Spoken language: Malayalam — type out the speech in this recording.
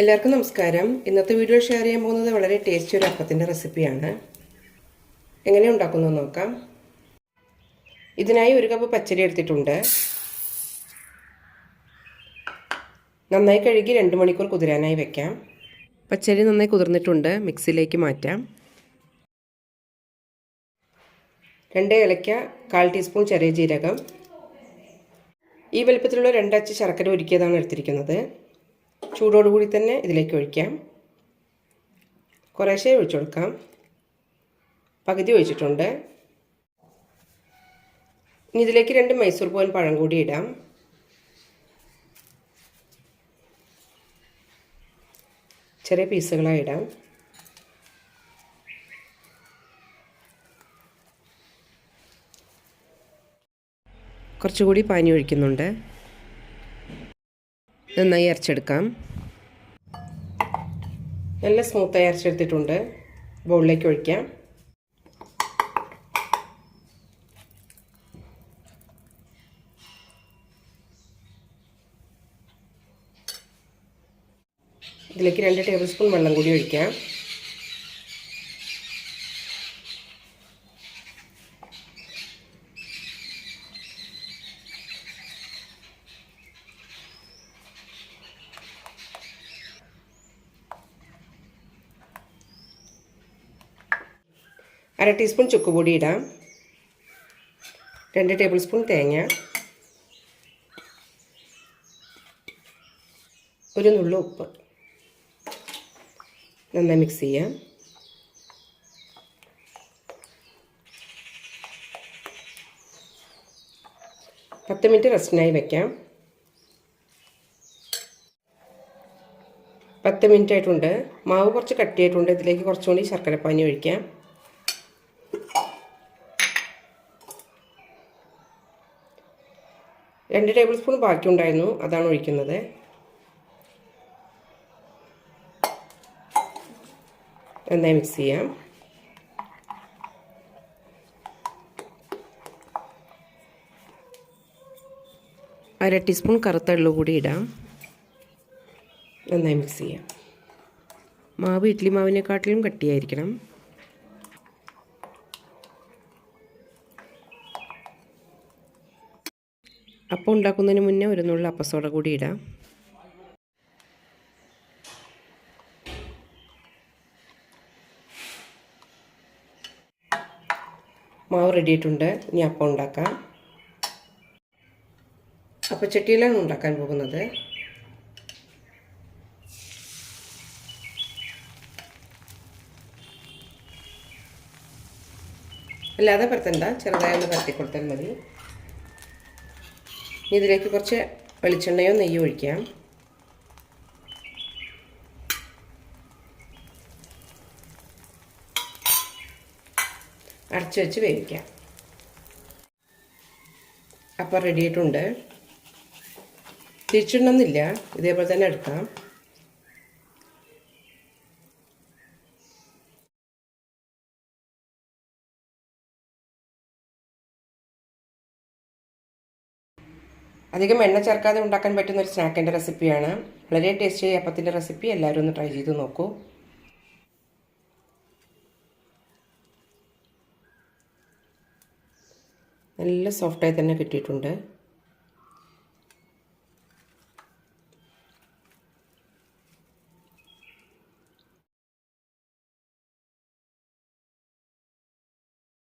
എല്ലാവർക്കും നമസ്കാരം. ഇന്നത്തെ വീഡിയോ ഷെയർ ചെയ്യാൻ പോകുന്നത് വളരെ ടേസ്റ്റി ഒരു അപ്പത്തിന്റെ റെസിപ്പിയാണ്. എങ്ങനെ ഉണ്ടാക്കുന്നു നോക്കാം. ഇതിനായി ഒരു കപ്പ് പച്ചരി എടുത്തിട്ടുണ്ട്. നന്നായി കഴുകി രണ്ട് മണിക്കൂർ കുതിരാനായി വെക്കാം. പച്ചരി നന്നായി കുതിർന്നിട്ടുണ്ട്. മിക്സിയിലേക്ക് മാറ്റാം. രണ്ട് ഏലക്ക കാൽ ടീസ്പൂൺ ചെറിയ ജീരകം. ഈ വലുപ്പത്തിലുള്ള രണ്ടച്ച് ശർക്കര ഒരുക്കിയതാണ് എടുത്തിരിക്കുന്നത്. ചൂടോടുകൂടി തന്നെ ഇതിലേക്ക് ഒഴിക്കാം. കുറേശ്ശേ ഒഴിച്ചു കൊടുക്കാം. പകുതി ഒഴിച്ചിട്ടുണ്ട്. ഇനി ഇതിലേക്ക് രണ്ട് മൈസൂർ പോൻ പഴം കൂടി ഇടാം. ചെറിയ പീസുകളായി ഇടാം. കുറച്ചുകൂടി പാനി ഒഴിക്കുന്നുണ്ട്. നന്നായി അരച്ചെടുക്കാം. നല്ല സ്മൂത്തായി അരച്ചെടുത്തിട്ടുണ്ട്. ബൗളിലേക്ക് ഒഴിക്കാം. ഇതിലേക്ക് രണ്ട് ടേബിൾ സ്പൂൺ വെള്ളം കൂടി ഒഴിക്കാം. അര ടീസ്പൂൺ ചുക്കുപൊടി ഇടാം. രണ്ട് ടേബിൾ സ്പൂൺ തേങ്ങ. ഒരു നുള്ളു ഉപ്പ്. നന്നായി മിക്സ് ചെയ്യാം. പത്ത് മിനിറ്റ് റെസ്റ്റിനായി വയ്ക്കാം പത്ത് മിനിറ്റ് ആയിട്ടുണ്ട് മാവ് കുറച്ച് കട്ടിയായിട്ടുണ്ട്. ഇതിലേക്ക് കുറച്ചുകൂടി ശർക്കരപ്പാനി ഒഴിക്കാം. രണ്ട് ടേബിൾ സ്പൂൺ ബാക്കിയുണ്ടായിരുന്നു. അതാണ് ഒഴിക്കുന്നത്. നന്നായി മിക്സ് ചെയ്യാം. അര ടീസ്പൂൺ കറുത്ത എള്ളു കൂടി ഇടാം. നന്നായി മിക്സ് ചെയ്യാം. മാവ് ഇഡ്ഡലി മാവിനെക്കാട്ടിലും കട്ടിയായിരിക്കണം. അപ്പം ഉണ്ടാക്കുന്നതിന് മുന്നേ ഒരു നുള്ള അപ്പസോട കൂടി ഇടാം. മാവ് റെഡിയായിട്ടുണ്ട് ഇനി അപ്പം ഉണ്ടാക്കാം. അപ്പം അപ്പച്ചട്ടിയിലാണ് ഉണ്ടാക്കാൻ പോകുന്നത്. അല്ലാതെ പരത്തണ്ട ചെറുതായി ഒന്ന് പരത്തി കൊടുത്താൽ മതി. ഇനി ഇതിലേക്ക് കുറച്ച് വെളിച്ചെണ്ണയോ നെയ്യോ ഒഴിക്കാം. അടച്ചു വെച്ച് വേവിക്കാം. അപ്പം റെഡിയായിട്ടുണ്ട് തിരിച്ചിടണമെന്നില്ല. ഇതേപോലെ തന്നെ എടുക്കാം. അധികം എണ്ണ ചേർക്കാതെ ഉണ്ടാക്കാൻ പറ്റുന്ന ഒരു സ്നാക്കിന്റെ റെസിപ്പിയാണ്. വളരെ ടേസ്റ്റി അപ്പത്തിന്റെ റെസിപ്പി എല്ലാവരും ഒന്ന് ട്രൈ ചെയ്ത് നോക്കൂ. നല്ല സോഫ്റ്റായി തന്നെ കിട്ടിയിട്ടുണ്ട്.